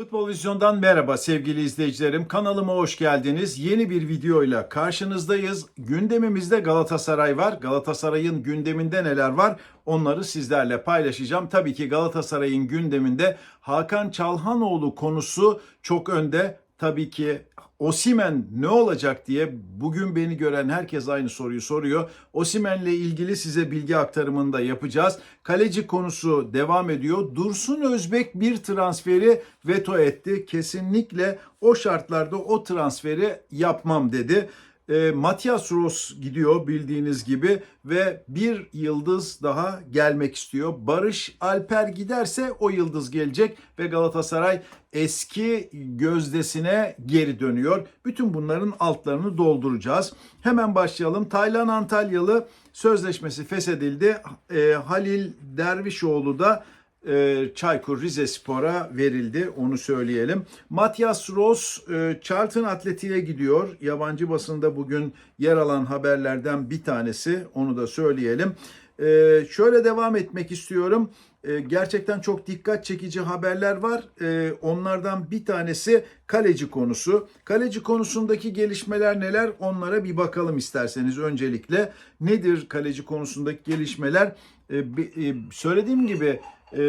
futbol vizyon Futbol Vizyon'dan merhaba sevgili izleyicilerim. Kanalıma hoş geldiniz. Yeni bir videoyla karşınızdayız. Gündemimizde Galatasaray var. Galatasaray'ın gündeminde neler var? Onları sizlerle paylaşacağım. Tabii ki Galatasaray'ın gündeminde Hakan Çalhanoğlu konusu çok önde. Tabii ki Osimen ne olacak diye bugün beni gören herkes aynı soruyu soruyor. Osimen'le ilgili size bilgi aktarımını da yapacağız. Kaleci konusu devam ediyor. Dursun Özbek bir transferi veto etti. Kesinlikle o şartlarda o transferi yapmam dedi. E, Matias Ross gidiyor bildiğiniz gibi ve bir yıldız daha gelmek istiyor. Barış Alper giderse o yıldız gelecek ve Galatasaray eski gözdesine geri dönüyor. Bütün bunların altlarını dolduracağız. Hemen başlayalım. Taylan Antalyalı sözleşmesi feshedildi. E, Halil Dervişoğlu da e, Çaykur Rizespor'a verildi onu söyleyelim. Matias Ross e, Charlton Atleti'ye gidiyor. Yabancı basında bugün yer alan haberlerden bir tanesi onu da söyleyelim. E, şöyle devam etmek istiyorum. E, gerçekten çok dikkat çekici haberler var. E, onlardan bir tanesi kaleci konusu. Kaleci konusundaki gelişmeler neler? Onlara bir bakalım isterseniz öncelikle. Nedir kaleci konusundaki gelişmeler? E, bi- e, söylediğim gibi e,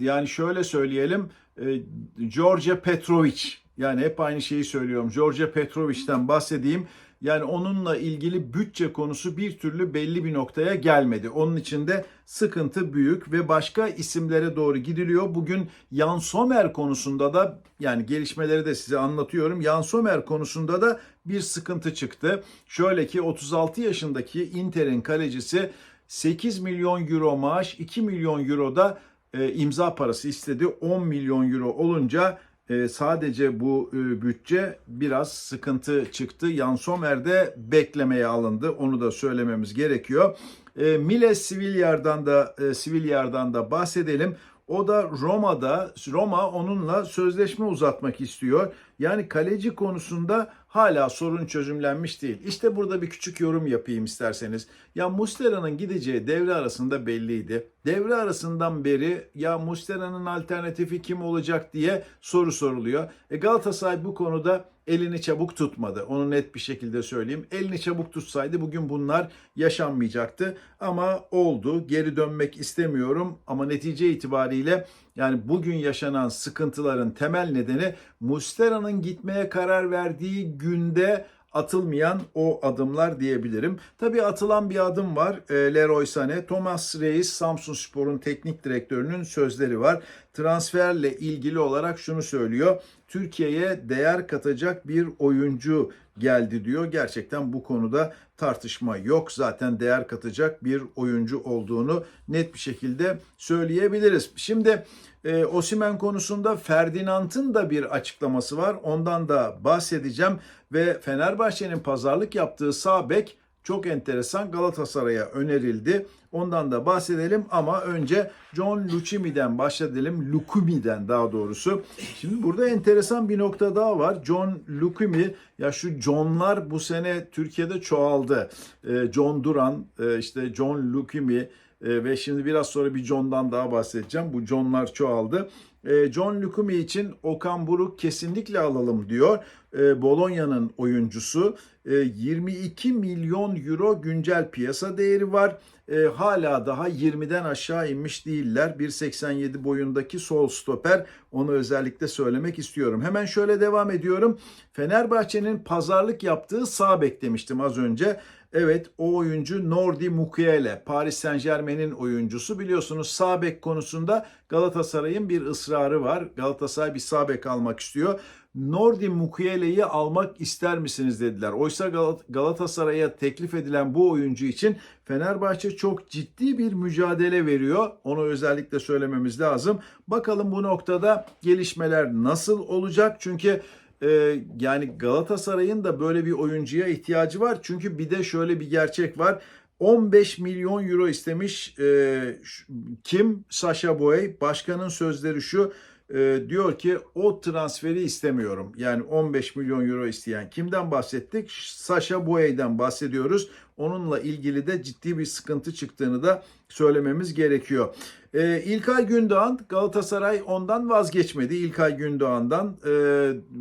yani şöyle söyleyelim. E, George Petrovic yani hep aynı şeyi söylüyorum. George Petrovic'ten bahsedeyim. Yani onunla ilgili bütçe konusu bir türlü belli bir noktaya gelmedi. Onun için de sıkıntı büyük ve başka isimlere doğru gidiliyor. Bugün Jan Sommer konusunda da yani gelişmeleri de size anlatıyorum. Jan Sommer konusunda da bir sıkıntı çıktı. Şöyle ki 36 yaşındaki Inter'in kalecisi 8 milyon euro maaş, 2 milyon euro da e, imza parası istedi. 10 milyon euro olunca e, sadece bu e, bütçe biraz sıkıntı çıktı. Jan Sommer de beklemeye alındı. Onu da söylememiz gerekiyor. E, Miles Sivilyar'dan da e, Sivilyar'dan da bahsedelim. O da Roma'da, Roma onunla sözleşme uzatmak istiyor. Yani kaleci konusunda hala sorun çözümlenmiş değil. İşte burada bir küçük yorum yapayım isterseniz. Ya Mustera'nın gideceği devre arasında belliydi. Devre arasından beri ya Mustera'nın alternatifi kim olacak diye soru soruluyor. E Galatasaray bu konuda elini çabuk tutmadı. Onu net bir şekilde söyleyeyim. Elini çabuk tutsaydı bugün bunlar yaşanmayacaktı. Ama oldu. Geri dönmek istemiyorum. Ama netice itibariyle yani bugün yaşanan sıkıntıların temel nedeni Mustera'nın gitmeye karar verdiği günde atılmayan o adımlar diyebilirim. Tabii atılan bir adım var. E, Leroy Sané, Thomas Reis, Samsun Spor'un teknik direktörünün sözleri var. Transferle ilgili olarak şunu söylüyor. Türkiye'ye değer katacak bir oyuncu geldi diyor. Gerçekten bu konuda tartışma yok. Zaten değer katacak bir oyuncu olduğunu net bir şekilde söyleyebiliriz. Şimdi e, Osimen konusunda Ferdinand'ın da bir açıklaması var. Ondan da bahsedeceğim ve Fenerbahçe'nin pazarlık yaptığı sağ bek çok enteresan Galatasaray'a önerildi. Ondan da bahsedelim ama önce John Lucimi'den bahsedelim. Lukumi'den daha doğrusu. Şimdi burada enteresan bir nokta daha var. John Lukumi ya şu John'lar bu sene Türkiye'de çoğaldı. Ee, John Duran, e, işte John Lukumi e, ve şimdi biraz sonra bir John'dan daha bahsedeceğim. Bu John'lar çoğaldı. E, John Lukumi için Okan Buruk kesinlikle alalım diyor. E, Bolonya'nın oyuncusu. E, 22 milyon euro güncel piyasa değeri var. Hala daha 20'den aşağı inmiş değiller. 1.87 boyundaki sol stoper. Onu özellikle söylemek istiyorum. Hemen şöyle devam ediyorum. Fenerbahçe'nin pazarlık yaptığı sağ bek demiştim az önce. Evet o oyuncu Nordi Mukiele, Paris Saint Germain'in oyuncusu. Biliyorsunuz sağ bek konusunda Galatasaray'ın bir ısrarı var. Galatasaray bir sağ bek almak istiyor. Nordi Mukiele'yi almak ister misiniz dediler. Oysa Gal- Galatasaray'a teklif edilen bu oyuncu için Fenerbahçe çok ciddi bir mücadele veriyor. Onu özellikle söylememiz lazım. Bakalım bu noktada gelişmeler nasıl olacak? Çünkü ee, yani Galatasaray'ın da böyle bir oyuncuya ihtiyacı var. Çünkü bir de şöyle bir gerçek var. 15 milyon euro istemiş e, kim? Sasha Boey. Başkanın sözleri şu. E, diyor ki o transferi istemiyorum. Yani 15 milyon euro isteyen kimden bahsettik? Sasha Boey'den bahsediyoruz. Onunla ilgili de ciddi bir sıkıntı çıktığını da söylememiz gerekiyor. E, İlkay Gündoğan Galatasaray ondan vazgeçmedi. İlkay Gündoğan'dan e,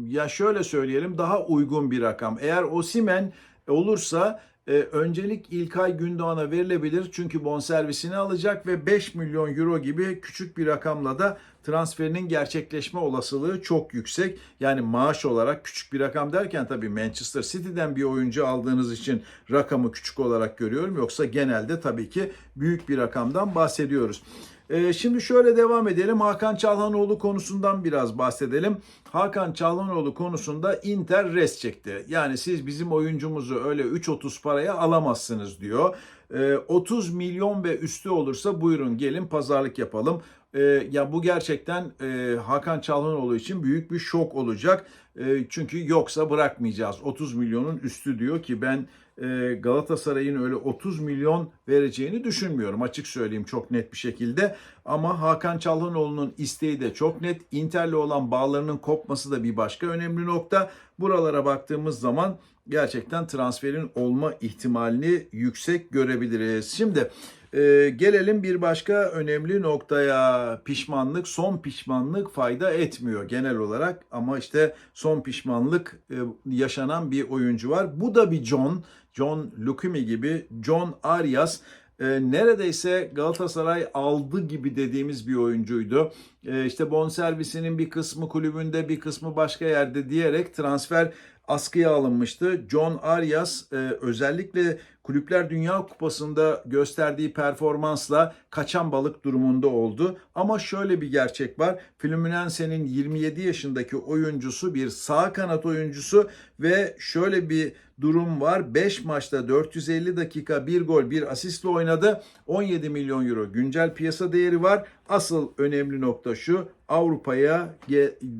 ya şöyle söyleyelim daha uygun bir rakam. Eğer Osimen olursa e, öncelik İlkay Gündoğan'a verilebilir. Çünkü bonservisini alacak ve 5 milyon euro gibi küçük bir rakamla da transferinin gerçekleşme olasılığı çok yüksek. Yani maaş olarak küçük bir rakam derken tabii Manchester City'den bir oyuncu aldığınız için rakamı küçük olarak görüyorum. Yoksa genelde tabii ki büyük bir rakamdan bahsediyoruz. Ee, şimdi şöyle devam edelim. Hakan Çalhanoğlu konusundan biraz bahsedelim. Hakan Çalhanoğlu konusunda Inter res çekti. Yani siz bizim oyuncumuzu öyle 3.30 paraya alamazsınız diyor. Ee, 30 milyon ve üstü olursa buyurun gelin pazarlık yapalım. Ee, ya bu gerçekten e, Hakan Çalhanoğlu için büyük bir şok olacak. E, çünkü yoksa bırakmayacağız. 30 milyonun üstü diyor ki ben e, Galatasaray'ın öyle 30 milyon vereceğini düşünmüyorum açık söyleyeyim çok net bir şekilde. Ama Hakan Çalhanoğlu'nun isteği de çok net. Inter'le olan bağlarının kopması da bir başka önemli nokta. Buralara baktığımız zaman gerçekten transferin olma ihtimalini yüksek görebiliriz. Şimdi e, gelelim bir başka önemli noktaya. Pişmanlık, son pişmanlık fayda etmiyor genel olarak. Ama işte son pişmanlık e, yaşanan bir oyuncu var. Bu da bir John. John Lukumi gibi John Arias e, neredeyse Galatasaray aldı gibi dediğimiz bir oyuncuydu. E, işte bonservisinin bir kısmı kulübünde bir kısmı başka yerde diyerek transfer askıya alınmıştı. John Arias e, özellikle Kulüpler Dünya Kupası'nda gösterdiği performansla kaçan balık durumunda oldu. Ama şöyle bir gerçek var. Fluminense'nin 27 yaşındaki oyuncusu bir sağ kanat oyuncusu ve şöyle bir durum var. 5 maçta 450 dakika bir gol bir asistle oynadı. 17 milyon euro güncel piyasa değeri var. Asıl önemli nokta şu. Avrupa'ya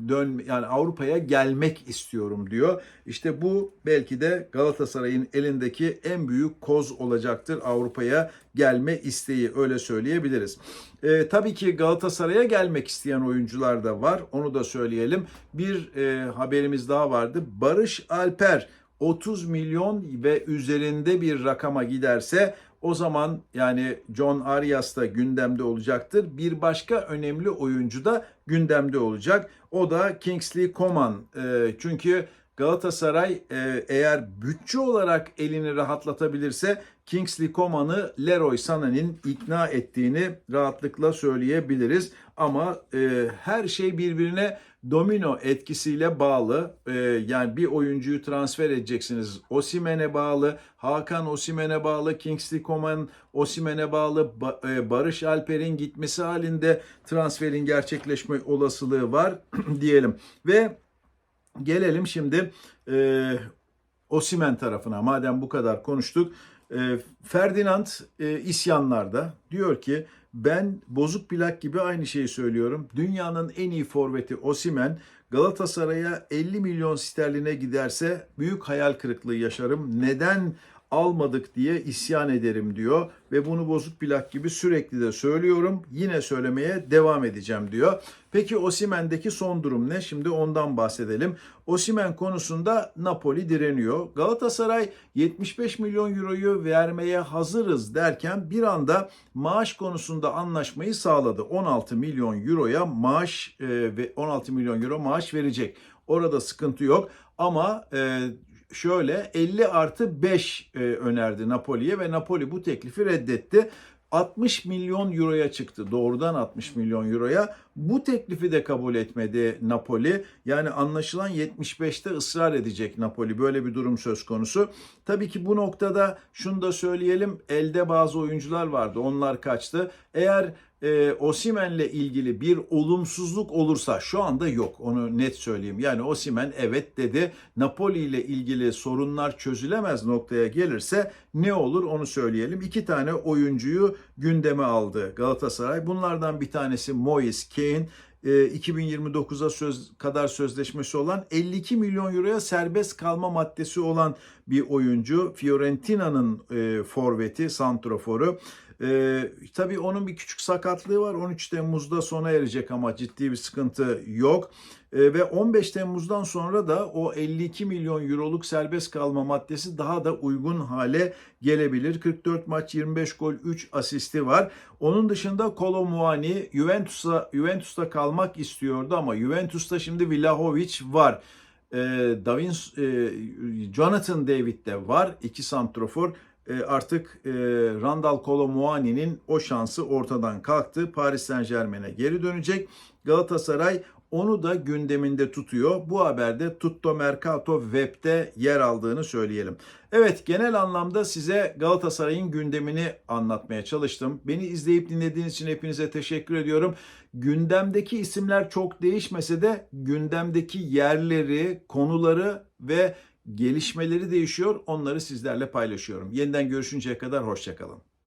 dön yani Avrupa'ya gelmek istiyorum diyor. İşte bu belki de Galatasaray'ın elindeki en büyük koz olacaktır Avrupa'ya gelme isteği öyle söyleyebiliriz. Ee, tabii ki Galatasaray'a gelmek isteyen oyuncular da var. Onu da söyleyelim. Bir e, haberimiz daha vardı. Barış Alper 30 milyon ve üzerinde bir rakama giderse o zaman yani John Arias da gündemde olacaktır. Bir başka önemli oyuncu da gündemde olacak. O da Kingsley Coman. Ee, çünkü Galatasaray e, eğer bütçe olarak elini rahatlatabilirse Kingsley Coman'ı Leroy Sana'nın ikna ettiğini rahatlıkla söyleyebiliriz. Ama e, her şey birbirine domino etkisiyle bağlı. E, yani bir oyuncuyu transfer edeceksiniz. Osimen'e bağlı, Hakan Osimen'e bağlı, Kingsley Coman Osimen'e bağlı, Ba- e, Barış Alper'in gitmesi halinde transferin gerçekleşme olasılığı var diyelim. Ve Gelelim şimdi e, Osimen tarafına. Madem bu kadar konuştuk. E, Ferdinand e, isyanlarda diyor ki ben bozuk plak gibi aynı şeyi söylüyorum. Dünyanın en iyi forveti Osimen Galatasaray'a 50 milyon sterline giderse büyük hayal kırıklığı yaşarım. Neden almadık diye isyan ederim diyor ve bunu bozuk plak gibi sürekli de söylüyorum. Yine söylemeye devam edeceğim diyor. Peki Osimen'deki son durum ne? Şimdi ondan bahsedelim. Osimen konusunda Napoli direniyor. Galatasaray 75 milyon euroyu vermeye hazırız derken bir anda maaş konusunda anlaşmayı sağladı. 16 milyon euroya maaş e, ve 16 milyon euro maaş verecek. Orada sıkıntı yok ama e, şöyle 50 artı 5 e, önerdi Napoli'ye ve Napoli bu teklifi reddetti. 60 milyon euroya çıktı. Doğrudan 60 milyon euroya. Bu teklifi de kabul etmedi Napoli. Yani anlaşılan 75'te ısrar edecek Napoli. Böyle bir durum söz konusu. Tabii ki bu noktada şunu da söyleyelim. Elde bazı oyuncular vardı. Onlar kaçtı. Eğer e, Osimen'le ilgili bir olumsuzluk olursa şu anda yok. Onu net söyleyeyim. Yani Osimen evet dedi. Napoli ile ilgili sorunlar çözülemez noktaya gelirse ne olur onu söyleyelim. İki tane oyuncuyu gündeme aldı Galatasaray. Bunlardan bir tanesi Moise Kean. E, 2029'a söz kadar sözleşmesi olan 52 milyon euroya serbest kalma maddesi olan bir oyuncu. Fiorentina'nın e, forveti, santroforu. E, tabii onun bir küçük sakatlığı var. 13 Temmuz'da sona erecek ama ciddi bir sıkıntı yok. E, ve 15 Temmuz'dan sonra da o 52 milyon euroluk serbest kalma maddesi daha da uygun hale gelebilir. 44 maç 25 gol 3 asisti var. Onun dışında Kolo Muani Juventus'a Juventus'ta kalmak istiyordu ama Juventus'ta şimdi Vlahovic var. E, Davin e, Jonathan David de var. iki santrofor. E, artık e, Randall Kolo Muani'nin o şansı ortadan kalktı. Paris Saint Germain'e geri dönecek. Galatasaray onu da gündeminde tutuyor. Bu haberde Tutto Mercato Web'de yer aldığını söyleyelim. Evet genel anlamda size Galatasaray'ın gündemini anlatmaya çalıştım. Beni izleyip dinlediğiniz için hepinize teşekkür ediyorum. Gündemdeki isimler çok değişmese de gündemdeki yerleri, konuları ve gelişmeleri değişiyor. Onları sizlerle paylaşıyorum. Yeniden görüşünceye kadar hoşçakalın.